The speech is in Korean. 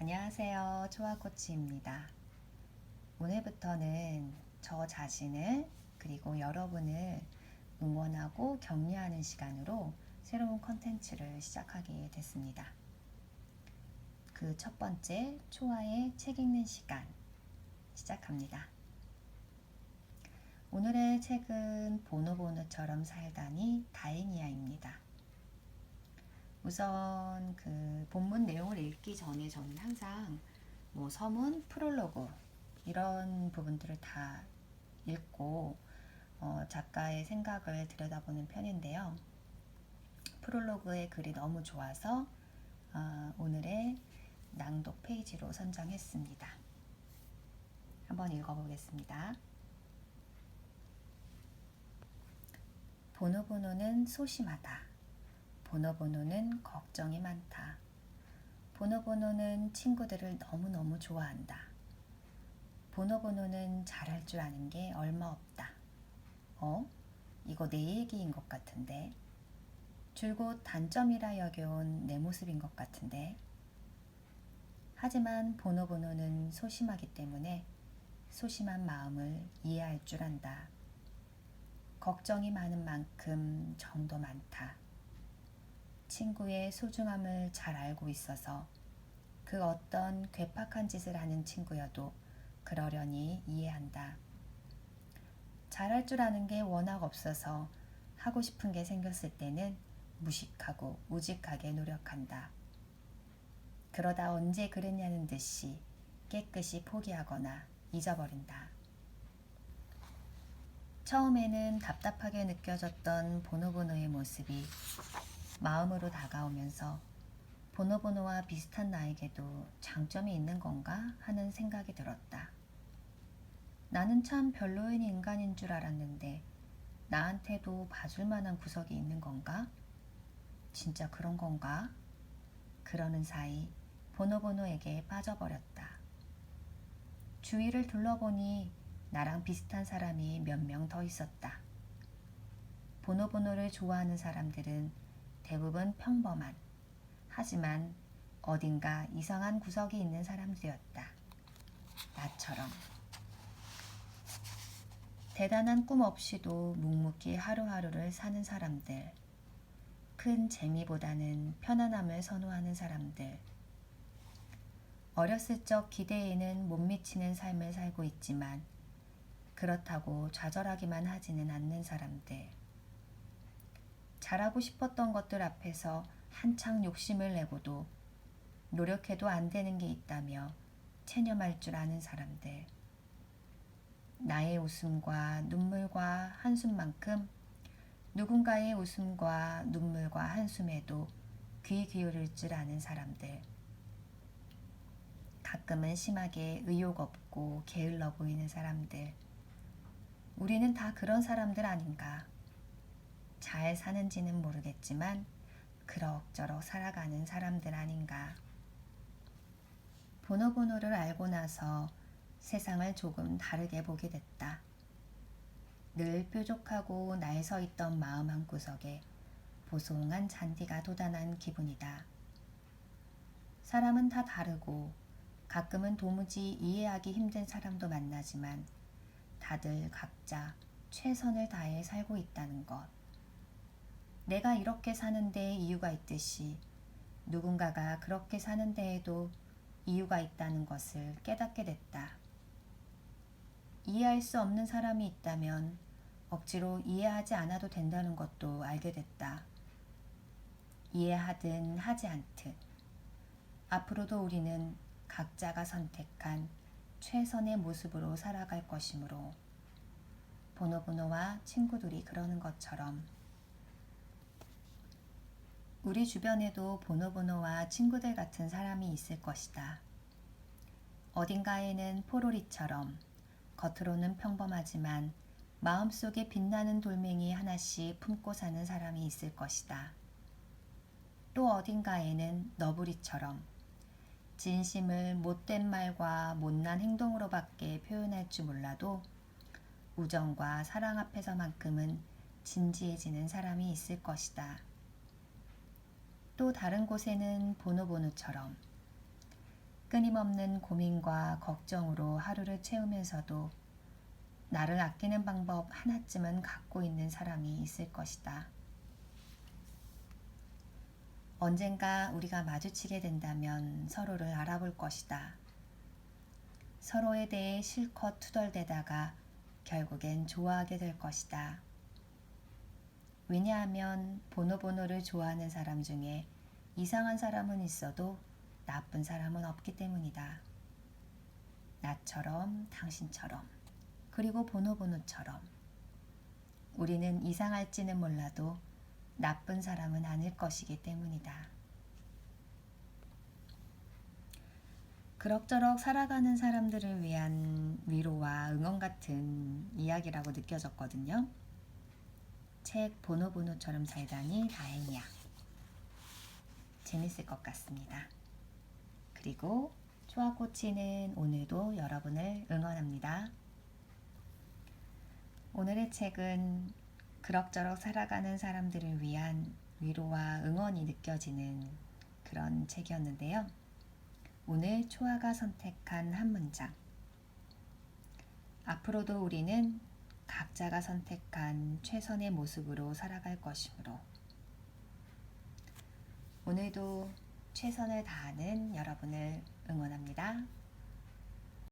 안녕하세요. 초아코치입니다. 오늘부터는 저 자신을 그리고 여러분을 응원하고 격려하는 시간으로 새로운 컨텐츠를 시작하게 됐습니다. 그 첫 번째 초아의 책 읽는 시간 시작합니다. 오늘의 책은 보노보노처럼 살다니 다행이야입니다. 우선 그 본문 내용을 읽기 전에 저는 항상 뭐 서문, 프롤로그 이런 부분들을 다 읽고 어, 작가의 생각을 들여다보는 편인데요. 프롤로그의 글이 너무 좋아서 어, 오늘의 낭독 페이지로 선정했습니다. 한번 읽어보겠습니다. 보노보노는 소심하다. 보노보노는 걱정이 많다. 보노보노는 친구들을 너무너무 좋아한다. 보노보노는 잘할 줄 아는 게 얼마 없다. 어? 이거 내 얘기인 것 같은데. 줄곧 단점이라 여겨온 내 모습인 것 같은데. 하지만 보노보노는 소심하기 때문에 소심한 마음을 이해할 줄 안다. 걱정이 많은 만큼 정도 많다. 친구의 소중함을 잘 알고 있어서 그 어떤 괴팍한 짓을 하는 친구여도 그러려니 이해한다. 잘할 줄 아는 게 워낙 없어서 하고 싶은 게 생겼을 때는 무식하고 우직하게 노력한다. 그러다 언제 그랬냐는 듯이 깨끗이 포기하거나 잊어버린다. 처음에는 답답하게 느껴졌던 보노보노의 모습이 마음으로 다가오면서 보노보노와 비슷한 나에게도 장점이 있는 건가 하는 생각이 들었다. 나는 참 별로인 인간인 줄 알았는데 나한테도 봐줄 만한 구석이 있는 건가? 진짜 그런 건가? 그러는 사이 보노보노에게 빠져버렸다. 주위를 둘러보니 나랑 비슷한 사람이 몇 명 더 있었다. 보노보노를 좋아하는 사람들은 대부분 평범한, 하지만 어딘가 이상한 구석이 있는 사람들이었다. 나처럼. 대단한 꿈 없이도 묵묵히 하루하루를 사는 사람들. 큰 재미보다는 편안함을 선호하는 사람들. 어렸을 적 기대에는 못 미치는 삶을 살고 있지만 그렇다고 좌절하기만 하지는 않는 사람들. 잘하고 싶었던 것들 앞에서 한창 욕심을 내고도 노력해도 안 되는 게 있다며 체념할 줄 아는 사람들. 나의 웃음과 눈물과 한숨만큼 누군가의 웃음과 눈물과 한숨에도 귀 기울일 줄 아는 사람들. 가끔은 심하게 의욕 없고 게을러 보이는 사람들. 우리는 다 그런 사람들 아닌가. 잘 사는지는 모르겠지만 그럭저럭 살아가는 사람들 아닌가. 보노보노를 알고 나서 세상을 조금 다르게 보게 됐다. 늘 뾰족하고 날 서 있던 마음 한 구석에 보송한 잔디가 돋아난 기분이다. 사람은 다 다르고 가끔은 도무지 이해하기 힘든 사람도 만나지만 다들 각자 최선을 다해 살고 있다는 것. 내가 이렇게 사는데 이유가 있듯이 누군가가 그렇게 사는 데에도 이유가 있다는 것을 깨닫게 됐다. 이해할 수 없는 사람이 있다면 억지로 이해하지 않아도 된다는 것도 알게 됐다. 이해하든 하지 않든 앞으로도 우리는 각자가 선택한 최선의 모습으로 살아갈 것이므로 보노보노와 친구들이 그러는 것처럼 우리 주변에도 보노보노와 친구들 같은 사람이 있을 것이다. 어딘가에는 포로리처럼 겉으로는 평범하지만 마음속에 빛나는 돌멩이 하나씩 품고 사는 사람이 있을 것이다. 또 어딘가에는 너부리처럼 진심을 못된 말과 못난 행동으로밖에 표현할 줄 몰라도 우정과 사랑 앞에서만큼은 진지해지는 사람이 있을 것이다. 또 다른 곳에는 보노보노처럼 끊임없는 고민과 걱정으로 하루를 채우면서도 나를 아끼는 방법 하나쯤은 갖고 있는 사람이 있을 것이다. 언젠가 우리가 마주치게 된다면 서로를 알아볼 것이다. 서로에 대해 실컷 투덜대다가 결국엔 좋아하게 될 것이다. 왜냐하면 보노보노를 좋아하는 사람 중에 이상한 사람은 있어도 나쁜 사람은 없기 때문이다. 나처럼 당신처럼 그리고 보노보노처럼 우리는 이상할지는 몰라도 나쁜 사람은 아닐 것이기 때문이다. 그럭저럭 살아가는 사람들을 위한 위로와 응원 같은 이야기라고 느껴졌거든요. 책 보노보노처럼 살다니 다행이야. 재밌을 것 같습니다. 그리고 초아코치는 오늘도 여러분을 응원합니다. 오늘의 책은 그럭저럭 살아가는 사람들을 위한 위로와 응원이 느껴지는 그런 책이었는데요. 오늘 초아가 선택한 한 문장. 앞으로도 우리는 각자가 선택한 최선의 모습으로 살아갈 것이므로 오늘도 최선을 다하는 여러분을 응원합니다.